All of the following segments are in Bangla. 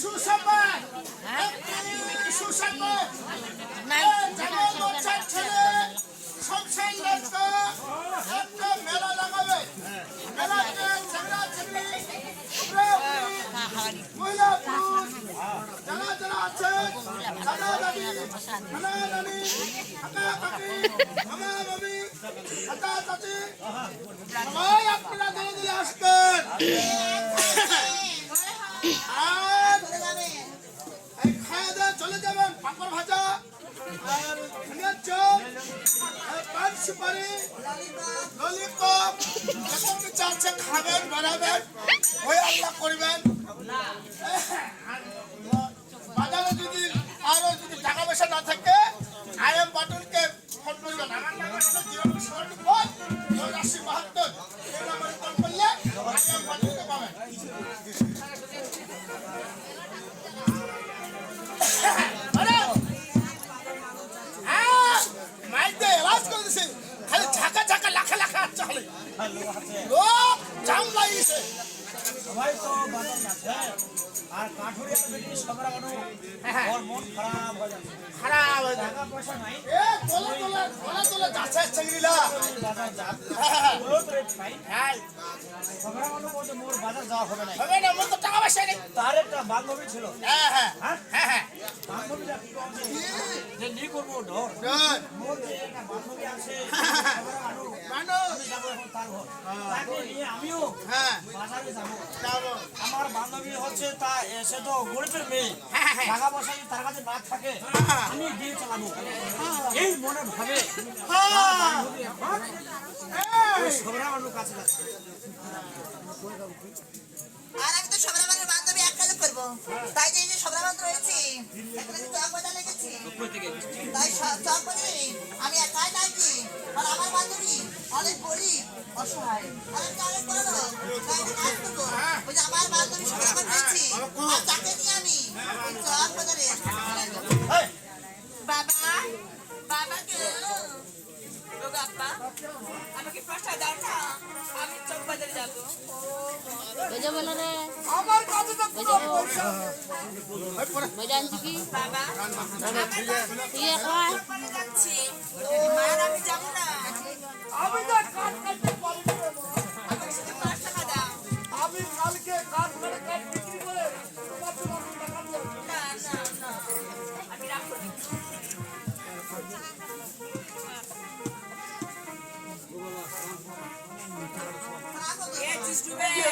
সুসংবাদ সুসংবাদ মহিলা যারা যারা আছে সবাই আপনারা দলে আসবেন আর খাওয়া দাওয়া চলে যাবেন পাঁপড় ভাজা আর ধনিয়ার চপ পান সুপারি ললিপপ কিছু আছে খাবেন বানাবেন ওই আল্লাহ করবেন। Hey. সবাই তো আর কাঠুরিয়া বেটি সবার কোনো ওর মন খারাপ হয়ে খারাপ হয়ে টাকা পয়সা নাই। এ তোলা তোলা তোলা তোলা যাচ্ছে চেংড়িলা বাজার যাচ্ছে। হ্যাঁ, তো রেট পাই হ্যাঁ, সবার কোনো বলতে মোর বাজার যাওয়া হবে না। হবে না মোর তো টাকা পয়সা নেই। তার একটা বান্ধবী ছিল। হ্যাঁ। হ্যাঁ? হ্যাঁ হ্যাঁ। আমার বান্ধবী হচ্ছে তা সে তো গরিবের মেয়ে। টাকা পয়সা তার কাছে না থাকে। আমি দিয়ে চালাবো এই মনে ভাবে। সবরা মানুষ কাছে আর আমি সবরা করব তাই যে এই যে সবরা বান্ধব এখানে যে চক বাজার লেগেছি তাই চক বাজারে আমি একাই নাই কি আর আমার বান্ধবী অনেক গরিব অসহায়। অনেক বড় লোক তাই আমি কাজ করব। ওই যে আমার বান্ধবী রয়েছি আর তাকে নিয়ে আমি চক বাজারে বাবা বাবা কে ও আমাকে আমার কাছে তো পুরো পয়সা আনছি কি বাবা তুই কয় মার আমি যাব না।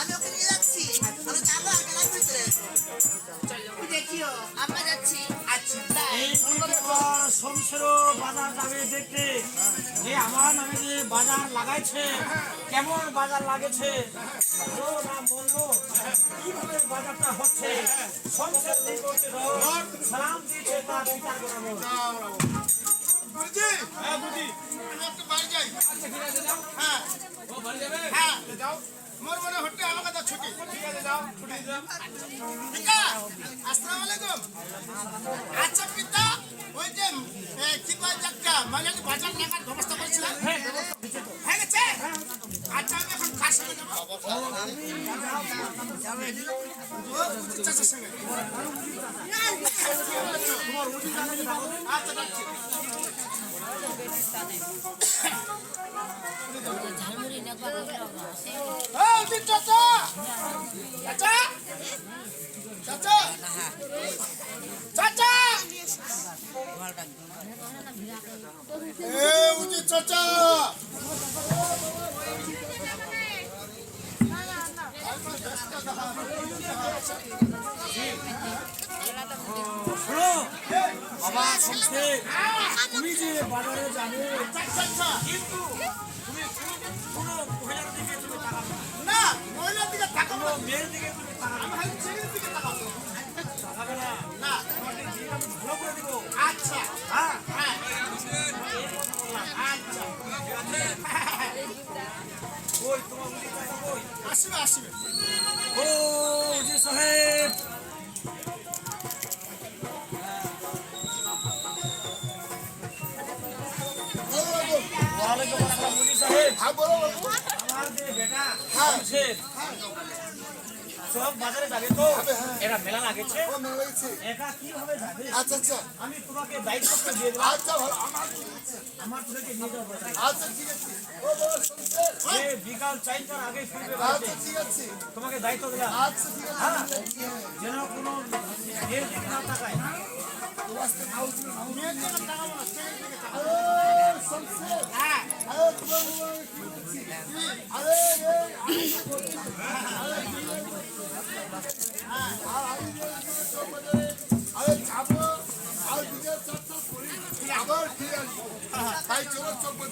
আমি ওকে নিয়ে যাচ্ছি। আমরা যাব আর মেলার ভিতরে। তুমি আমরা যাচ্ছি আচ্ছা এই এবার শমশেরও বাজার যাবে দেখতে। যে আমার নামে যে বাজার লাগাইছে কেমন বাজার লাগেছে? ভালো না মন্দ কীভাবে বাজারটা হচ্ছে? শমশের সালাম দিয়েছে তার বিচার করাবো হ্যাঁ বুঝি আমি একটু বাড়ি যাই। আচ্ছা ঠিক আছে যাও। হ্যাঁ। ও বাড়ি যাবে? হ্যাঁ যাও। মোর মনে হচ্ছে আমার কথা ছুটি। ঠিক আছে যাও ছুটি যাও পিতা, আসসালামু আলাইকুম। আচ্ছা পিতা, ওই যে কি কয় যাত্রা মানে বাজার লাগার ব্যবস্থা করেছিলাম। হয়ে গেছে? আচ্ছা আমি এখন কার সঙ্গে যাব? চাচা! শোনো বাবা শুনছে তুমি যে বাজারে যাবে কিন্তু না। মহিলার দিকে তাকাবো মেয়ের দিকে আমি খালি ছেলের দিকে তাকাবো। তাকাবে না না তোমাকে দিয়ে আমি ভালো করে দিব আচ্ছা। হ্যাঁ। হ্যাঁ আচ্ছা তোমার আসবে আসবে। ও জি সাহেব। হ্যাঁ আমার যে হ্যাঁ। সব বাজারে যাবে তো এরা মেলা লাগেছে। ও মেয়ে হয়েছে একা কীভাবে যাবে? আচ্ছা আচ্ছা। আমি তোমাকে দায়িত্ব দিয়ে আচ্ছা ভালো আমার আমার তোদেরকে নিয়ে যাব আচ্ছা ঠিক আছে। ও বাবা শুনছে? এ বিকাল চারটার আগে ফিরবে আচ্ছা ঠিক আছে। তোমাকে দায়িত্ব দিলাম। আচ্ছা ঠিক আছে। হ্যাঁ। যেন কোনো মেয়ের দিকে না তাকায়। মেয়ের দিকে তাকাবো না ছেলের দিকে তাকাবো শুনছে। হ্যাঁ। তাই